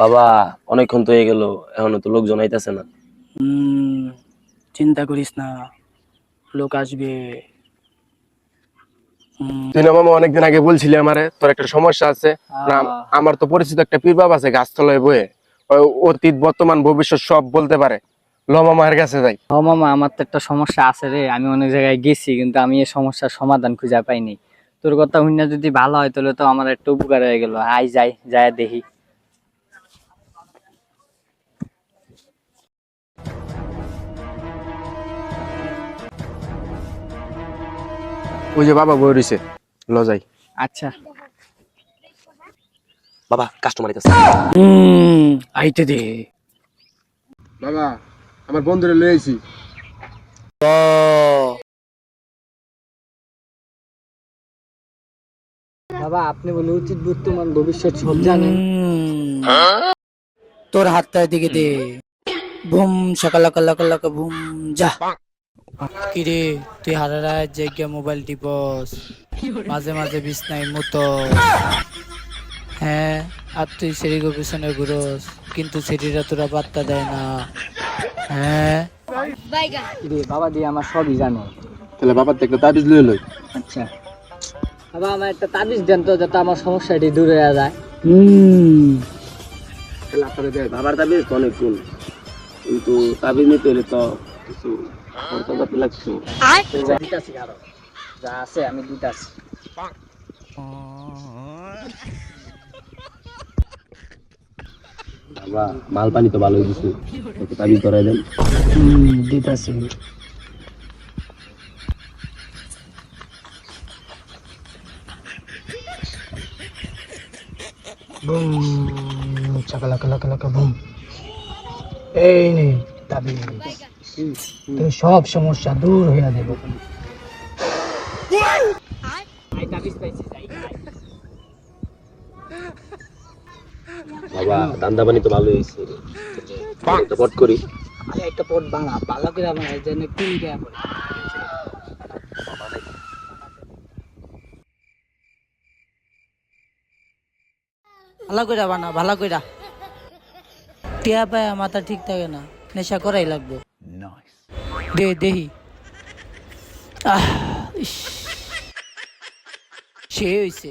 বাবা অনেকক্ষণ তো হয়ে গেল এখনও তো লোকজন আইতাছে না। চিন্তা করিস না লোক আসবে। তুই না মামা অনেকদিন আগে বলছিলি আমারে তোর একটা সমস্যা আছে। না আমার তো পরিচিত একটা পীর বাবা আছে গাছতলায় বয়ে। অতীত বর্তমান ভবিষ্যৎ সব বলতে পারে। ল মামার কাছে যাই। ও মামা আমার তো একটা সমস্যা আছে রে আমি অনেক জায়গায় গেছি কিন্তু আমি এই সমস্যার সমাধান খুঁজে পাইনি। তোর কথা শুনে যদি ভালো হয় তাহলে তো আমার একটা উপকার হয়ে গেল। আই যাই যাই দেখি। ওই যে বাবা বই রইছে ল যাই। আচ্ছা। বাবা কাস্টমার আইতাছে হুম আইতে দে। বাবা আমার বন্ধুরে লই আইছি বাবা আপনি বলে উচিত বর্তমান ভবিষ্যৎ সব জানেন। তোর হাতটা দিকে দে। বুম সকাল সকাল সকাল বুম যা। কিরে তুই হারারা জায়গা মোবাইল টিপস। মাঝে মাঝে বিছনায় মতো হ্যাঁ আর তুই সেরিগো পিছনে ঘুরোস কিন্তু সেরিরা তোরা পাত্তা দেয় না। হ্যাঁ? রে বাবা দিয়ে আমার সবই জানে। তাহলে বাবার একটা তাবিজ লই লই। আচ্ছা। বাবা আমার একটা তাবিজ দেন তো যাতে আমার সমস্যাটি দূর হয়ে যায়। হুম। বাবার তাবিজ তো অনেক গুণ। কিন্তু তাবিজ নিতে হলে তো কিছু খরচা পাতি লাগছে। দিতাছি আরও। যা আছে আমি দিতাছি বাবা মাল পানি তো ভালোই দিছে। তাবিজ ধরাই দেন। দিতাছি বুম চাকালাকা লাকা লাকা বুম এই নে তাবি তোর সব সমস্যা দূর হয়ে দেব। আই তাবিজ পাইছি যাই বাবা দান্দা পানি তো ভালোই হয়েছে একটা পট করি। আরে একটা পট বাঙা ভালো করে বাঙা যেন কুল দেয়া পড়ে ভালো করে বানা ভালো করে টিয়া পায়া মাথা ঠিক থাকে না নেশা করাই লাগবো। দে দেহি। আহ সে হইছে।